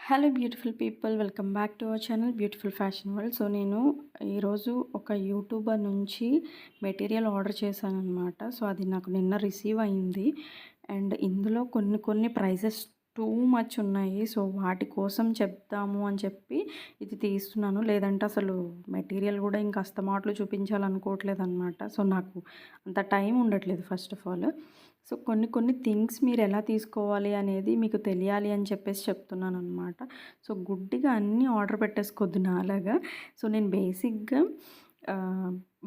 Hello beautiful people welcome back to our channel beautiful fashion world so నేను ఈరోజు ఒక YouTuber నుంచి material order చేశాను అనమాట సో అది నాకు నిన్న రిసీవ్ అయింది. అండ్ ఇందులో కొన్ని కొన్ని ప్రైజెస్ టూ మచ్ ఉన్నాయి. సో వాటి కోసం చెప్తాము అని చెప్పి ఇది తీస్తున్నాను. లేదంటే అసలు మెటీరియల్ కూడా ఇంకా అస్తమాట్లు చూపించాలనుకోవట్లేదు అనమాట సో నాకు అంత టైం ఉండట్లేదు ఫస్ట్ ఆఫ్ ఆల్ సో కొన్ని కొన్ని థింగ్స్ మీరు ఎలా తీసుకోవాలి అనేది మీకు తెలియాలి అని చెప్పేసి చెప్తున్నాను అనమాట సో గుడ్డిగా అన్నీ ఆర్డర్ పెట్టేసుకోద్దు నాలాగా. సో నేను బేసిక్గా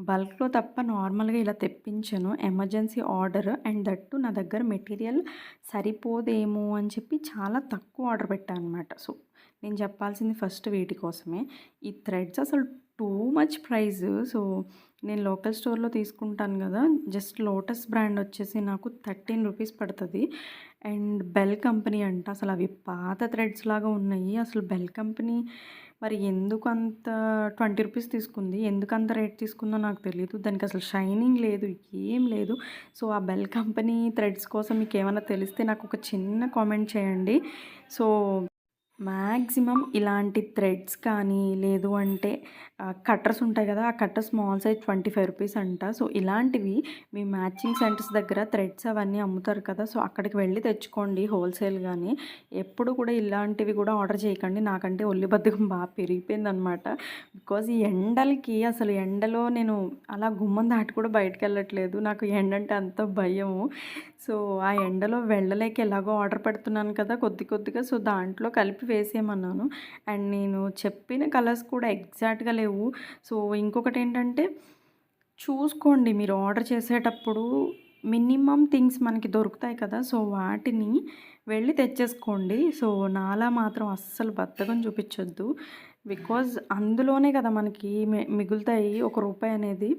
బల్క్లో తప్ప నార్మల్గా ఇలా తెప్పించను. ఎమర్జెన్సీ ఆర్డర్ అండ్ దట్టు నా దగ్గర మెటీరియల్ సరిపోదేమో అని చెప్పి చాలా తక్కువ ఆర్డర్ పెట్టాను అనమాట సో నేను చెప్పాల్సింది ఫస్ట్ వీటి కోసమే. ఈ థ్రెడ్స్ అసలు టూ మచ్ ప్రైస్. సో నేను లోకల్ స్టోర్లో తీసుకుంటాను కదా జస్ట్ లోటస్ బ్రాండ్ వచ్చేసి నాకు థర్టీన్ రూపీస్ పడుతుంది. అండ్ బెల్ కంపెనీ అంట అసలు అవి పాత థ్రెడ్స్ లాగా ఉన్నాయి. అసలు బెల్ కంపెనీ మరి ఎందుకు అంత ట్వంటీ రూపీస్ తీసుకుంది? ఎందుకు అంత రేట్ తీసుకుందో నాకు తెలియదు దానికి అసలు షైనింగ్ లేదు ఏం లేదు. సో ఆ బెల్ కంపెనీ థ్రెడ్స్ కోసం మీకు ఏమైనా తెలిస్తే నాకు ఒక చిన్న కామెంట్ చేయండి. సో మ్యాక్సిమం ఇలాంటి థ్రెడ్స్ కానీ లేదు అంటే కట్టర్స్ ఉంటాయి కదా ఆ cutter small size twenty five rupees అంట. సో ఇలాంటివి మీ మ్యాచింగ్ సెంటర్స్ దగ్గర థ్రెడ్స్ అవన్నీ అమ్ముతారు కదా సో అక్కడికి వెళ్ళి తెచ్చుకోండి హోల్సేల్ కానీ ఎప్పుడు కూడా ఇలాంటివి కూడా ఆర్డర్ చేయకండి. నాకంటే ఒల్లి బద్దకం బాగా పెరిగిపోయింది అనమాట బికాజ్ ఈ ఎండలకి అసలు ఎండలో నేను అలా గుమ్మం దాటి కూడా బయటకు వెళ్ళట్లేదు. నాకు ఎండ అంటే అంత భయము. సో ఆ ఎండలో వెళ్ళలేక ఎలాగో ఆర్డర్ పెడుతున్నాను కదా కొద్ది కొద్దిగా. సో దాంట్లో కలిపి వేసేయమన్నాను. అండ్ నేను చెప్పిన కలర్స్ కూడా ఎగ్జాక్ట్గా లేవు. సో ఇంకొకటి ఏంటంటే చూసుకోండి మీరు ఆర్డర్ చేసేటప్పుడు మినిమం థింగ్స్ మనకి దొరుకుతాయి కదా! సో వాటిని వెళ్ళి తెచ్చేసుకోండి. సో నాలా మాత్రం అస్సలు బద్దకం చూపించొద్దు. బికాజ్ అందులోనే కదా మనకి మిగులుతాయి ఒక రూపాయి అనేది.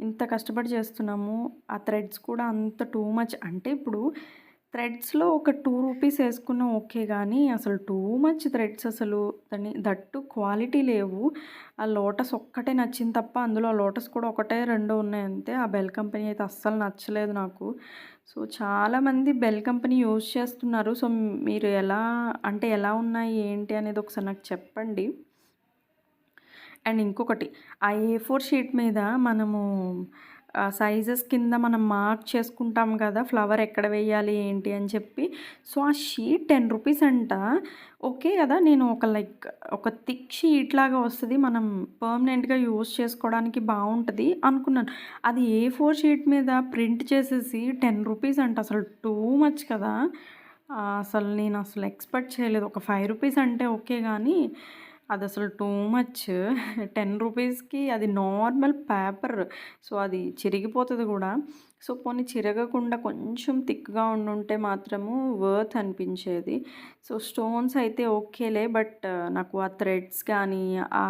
ఇంత కష్టపడి చేస్తున్నాము. ఆ థ్రెడ్స్ కూడా అంత టూ మచ్. అంటే ఇప్పుడు థ్రెడ్స్లో ఒక టూ రూపీస్ వేసుకున్నా ఓకే కానీ అసలు టూ మచ్ థ్రెడ్స్ అసలు. దాని దట్టు క్వాలిటీ లేవు. ఆ లోటస్ ఒక్కటే నచ్చింది తప్ప అందులో ఆ లోటస్ కూడా ఒకటే రెండు ఉన్నాయి అంతే. ఆ బెల్ కంపెనీ అయితే అస్సలు నచ్చలేదు నాకు. సో చాలామంది బెల్ కంపెనీ యూజ్ చేస్తున్నారు. సో మీరు ఎలా అంటే ఎలా ఉన్నాయి ఏంటి అనేది ఒకసారి నాకు చెప్పండి. అండ్ ఇంకొకటి ఆ ఏ ఫోర్ షీట్ మీద మనము సైజెస్ కింద మనం మార్క్ చేసుకుంటాం కదా ఫ్లవర్ ఎక్కడ వేయాలి ఏంటి అని చెప్పి. సో ఆ షీట్ టెన్ రూపీస్ అంట. ఓకే కదా నేను ఒక లైక్ ఒక థిక్ షీట్ లాగా వస్తుంది మనం పర్మనెంట్గా యూస్ చేసుకోవడానికి బాగుంటుంది అనుకున్నాను. అది ఏ ఫోర్ షీట్ మీద ప్రింట్ చేసేసి టెన్ రూపీస్ అంట అసలు టూ మచ్ కదా. అసలు నేను అసలు ఎక్స్పెక్ట్ చేయలేదు. ఒక ఫైవ్ రూపీస్ అంటే ఓకే కానీ అది అసలు టూ మచ్. టెన్ రూపీస్కి అది నార్మల్ పేపర్. సో అది చిరిగిపోతుంది కూడా. సో పోనీ చిరగకుండా కొంచెం థిక్గా ఉండుంటే మాత్రము వర్త్ అనిపించేది. సో స్టోన్స్ అయితే ఓకేలే బట్ నాకు ఆ థ్రెడ్స్ కానీ ఆ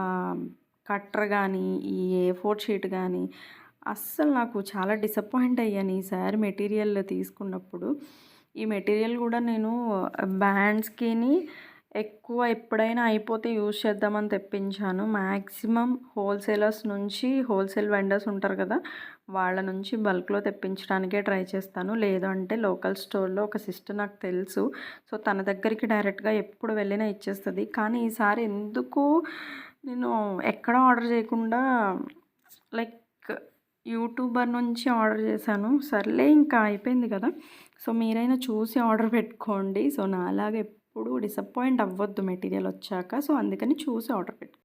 కట్టర్ కానీ ఈ ఏ ఫోర్ షీట్ కానీ అస్సలు నాకు చాలా డిసప్పాయింట్ అయ్యాను ఈసారి మెటీరియల్ తీసుకున్నప్పుడు. ఈ మెటీరియల్ కూడా నేను బ్యాండ్స్కిని ఎక్కువ ఎప్పుడైనా అయిపోతే యూజ్ చేద్దామని తెప్పించాను. మ్యాక్సిమం హోల్సేలర్స్ నుంచి హోల్సేల్ వెండర్స్ ఉంటారు కదా వాళ్ళ నుంచి బల్క్లో తెప్పించడానికే ట్రై చేస్తాను. లేదంటే లోకల్ స్టోర్లో ఒక సిస్టర్ నాకు తెలుసు. సో తన దగ్గరికి డైరెక్ట్గా ఎప్పుడు వెళ్ళినా ఇచ్చేస్తుంది. కానీ ఈసారి ఎందుకు నేను ఎక్కడ ఆర్డర్ చేయకుండా లైక్ యూట్యూబర్ నుంచి ఆర్డర్ చేశాను. సర్లే ఇంకా అయిపోయింది కదా. సో మీరైనా చూసి ఆర్డర్ పెట్టుకోండి. సో నా అలాగే ఎప్పుడు డిసప్పాయింట్ అవ్వద్దు మెటీరియల్ వచ్చాక. సో అందుకని చూసి ఆర్డర్ పెట్టు